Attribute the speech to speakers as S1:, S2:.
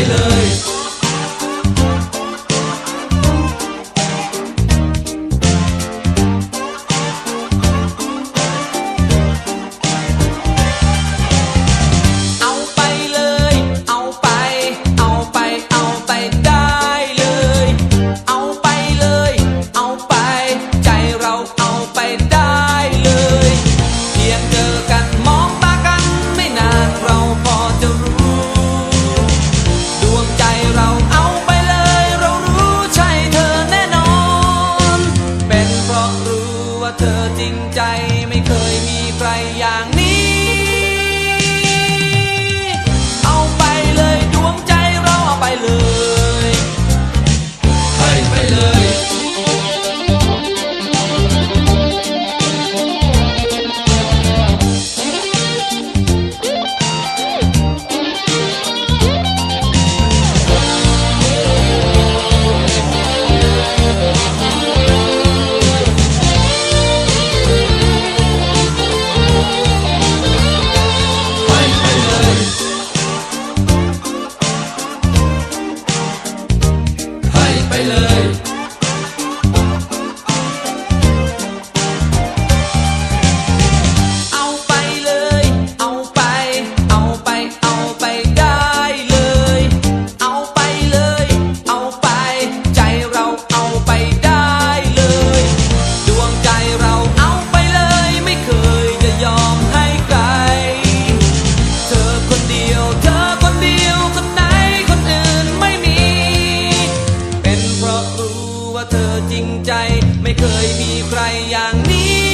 S1: I. ว่าเธอจริงใจไม่ จริงใจ ไม่เคยมีใครอย่างนี้